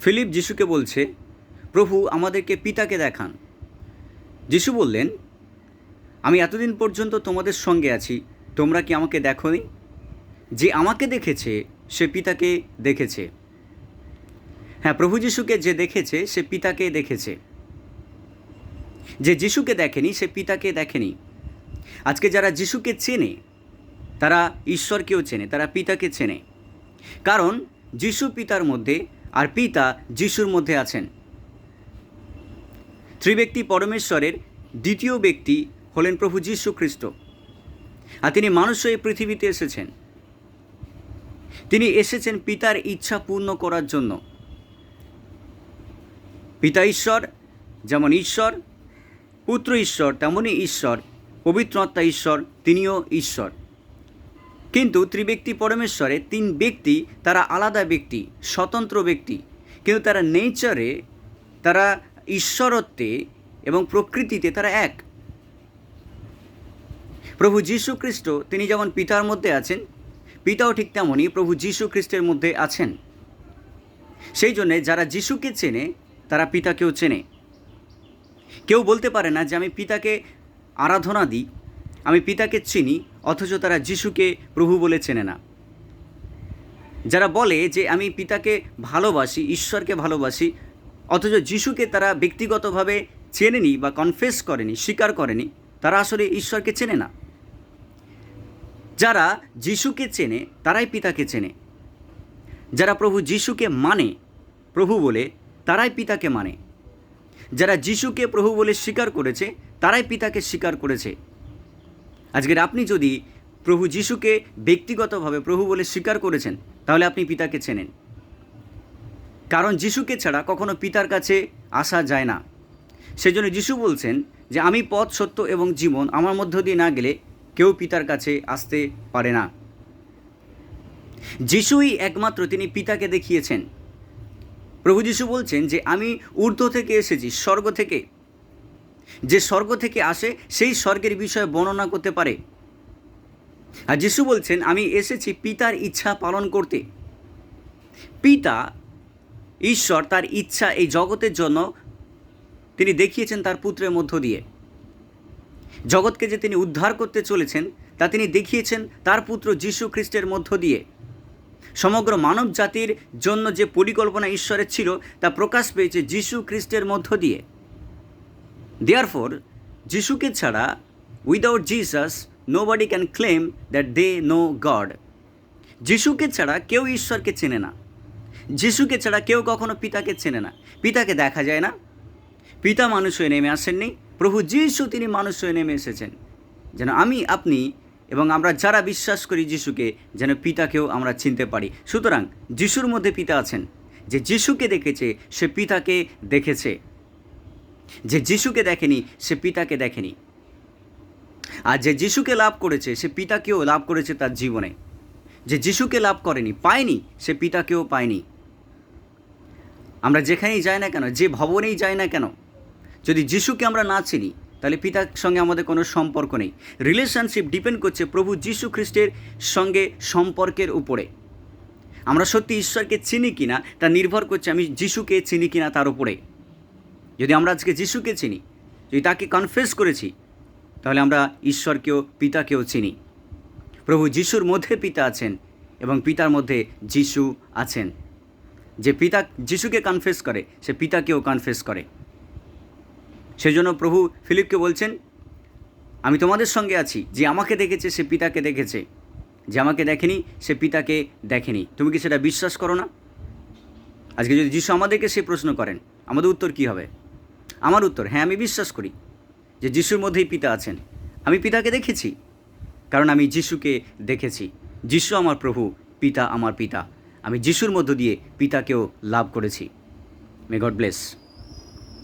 Philip যিশুকে বলছে, প্রভু, আমাদেরকে পিতাকে দেখান। যিশু বললেন, আমি এতদিন পর্যন্ত তোমাদের সঙ্গে আছি, তোমরা কি আমাকে দেখোনি? যে আমাকে দেখেছে, সে পিতাকে দেখেছে। হ্যাঁ প্রভু যিশুকে যে দেখেছে, সে পিতাকে দেখেছে। যে যিশুকে দেখেনি, সে পিতাকে দেখেনি। আজকে যারা যিশুকে চেনে, তারা ঈশ্বরকেও চেনে, তারা পিতাকে চেনে। কারণ, যিশু পিতার মধ্যে আর পিতা যিশুর মধ্যে আছেন। ত্রিব্যক্তি পরমেশ্বরের দ্বিতীয় ব্যক্তি হলেন প্রভু যীশু খ্রিস্ট। আর তিনি মানুষ হয়ে পৃথিবীতে এসেছেন। তিনি এসেছেন পিতার ইচ্ছা পূর্ণ করার জন্য। পিতা ঈশ্বর, যেমন ঈশ্বর, পুত্র ঈশ্বর, তেমনই ঈশ্বর, পবিত্র আত্মা ঈশ্বর, তিনিও ঈশ্বর। কিন্তু ত্রিব্যক্তি পরমেশ্বরে তিন ব্যক্তি, তারা আলাদা ব্যক্তি, স্বতন্ত্র ব্যক্তি। কিন্তু তারা নেচারে, তারা ঈশ্বরত্বে এবং প্রকৃতিতে তারা এক। প্রভু যীশু খ্রিস্ট, তিনি যেমন পিতার মধ্যে আছেন, পিতাও ঠিক তেমনই প্রভু যীশু খ্রিস্টের মধ্যে আছেন। সেই জন্যে যারা যিশুকে চেনে, তারা পিতাকেও চেনে। কেউ বলতে পারে না যে আমি পিতাকে আরাধনা দিই, আমি পিতাকে চিনি অথচ তারা যিশুকে প্রভু বলে চেনে না। যারা বলে যে আমি পিতাকে ভালোবাসি, ঈশ্বরকে ভালোবাসি, অথচ যিশুকে তারা ব্যক্তিগতভাবে চেনেনি বা কনফেস করেনি, স্বীকার করেনি, তারা আসলে ঈশ্বরকে চেনে না। যারা যিশুকে চেনে, তারাই পিতাকে চেনে। যারা প্রভু যিশুকে মানে প্রভু বলে, তারাই পিতাকে মানে। যারা যিশুকে প্রভু বলে স্বীকার করেছে, তারাই পিতাকে স্বীকার করেছে। আজকের আপনি যদি প্রভু যিশুকে ব্যক্তিগতভাবে প্রভু বলে স্বীকার করেছেন, তাহলে আপনি পিতাকে চেনেন। কারণ যিশুকে ছাড়া কখনো পিতার কাছে আসা যায় না। সেজন্য যিশু বলছেন যে, আমি পথ, সত্য এবং জীবন আমার মধ্য দিয়ে না গেলে কেউ পিতার কাছে আসতে পারে না। যিশুই একমাত্র তিনি পিতাকে দেখিয়েছেন। প্রভু যিশু বলছেন যে, আমি ঊর্ধ্ব থেকে এসেছি, স্বর্গ থেকে। যে স্বর্গ থেকে আসে, সেই স্বর্গের বিষয়ে বর্ণনা করতে পারে। আর যিশু বলছেন, আমি এসেছি পিতার ইচ্ছা পালন করতে। পিতা, ঈশ্বর তার ইচ্ছা এই জগতের জন্য তিনি দেখিয়েছেন তার পুত্রের মধ্য দিয়ে। জগৎকে যে তিনি উদ্ধার করতে চলেছেন, তা তিনি দেখিয়েছেন তার পুত্র যীশু খ্রিস্টের মধ্য দিয়ে। সমগ্র মানব জাতির জন্য যে পরিকল্পনা ঈশ্বরের ছিল, তা প্রকাশ পেয়েছে যীশু খ্রিস্টের মধ্য দিয়ে। দেয়ারফোর যিশুকে ছাড়া without Jesus nobody can claim that they know God যিশুকে ছাড়া কেউ ঈশ্বরকে চেনে না। যিশুকে ছাড়া কেউ কখনো পিতাকে চেনে না। পিতাকে দেখা যায় না। পিতা মানুষ হয়ে নেমে আসেননি। প্রভু যিশু তিনি মানুষ হয়ে নেমে এসেছেন। যেন আমি, আপনি এবং আমরা যারা বিশ্বাস করি যিশুকে, যেন পিতাকেও আমরা চিনতে পারি। সুতরাং, যিশুর মধ্যে পিতা আছেন। যে যিশুকে দেখেছে, সে পিতাকে দেখেছে। যে যিশুকে দেখেনি, সে পিতাকে দেখেনি। আর যে যিশুকে লাভ করেছে, সে পিতাকেও লাভ করেছে তার জীবনে। যে যিশুকে লাভ করেনি, পায়নি, সে পিতাকেও পায়নি। আমরা যেখানেই যাই না কেন, যে ভবনেই যাই না কেন, যদি যিশুকে আমরা না চিনি, তাহলে পিতার সঙ্গে আমাদের কোনো সম্পর্ক নেই। রিলেশনশিপ ডিপেন্ড করছে প্রভু যিশু খ্রিস্টের সঙ্গে সম্পর্কের উপরে। আমরা সত্যি ঈশ্বরকে চিনি কিনা, তা নির্ভর করছে আমি যিশুকে চিনি কিনা তার উপরে। যদি আমরা আজকে যিশুকে চিনি, যদি তাকে কনফেস করেছি, তাহলে আমরা ঈশ্বরকেও, পিতাকেও চিনি। প্রভু যিশুর মধ্যে পিতা আছেন এবং পিতার মধ্যে যিশু আছেন। যে পিতা যিশুকে কনফেস করে, সে পিতাকেও কনফেস করে। সেজন্য প্রভু ফিলিপকে বলছেন, আমি তোমাদের সঙ্গে আছি, যে আমাকে দেখেছে, সে পিতাকে দেখেছে। যে আমাকে দেখেনি, সে পিতাকে দেখেনি। তুমি কি সেটা বিশ্বাস করো না? আজকে যদি যিশু আমাদেরকে সে প্রশ্ন করেন, আমাদের উত্তর কী হবে? আমার উত্তর হ্যাঁ আমি বিশ্বাস করি যে যিশুর মধ্যেই পিতা আছেন। আমি পিতাকে দেখেছি, কারণ আমি যিশুকে দেখেছি। যিশু আমার প্রভু, পিতা আমার পিতা। আমি যিশুর মধ্য দিয়ে পিতাকেও লাভ করেছি। May God bless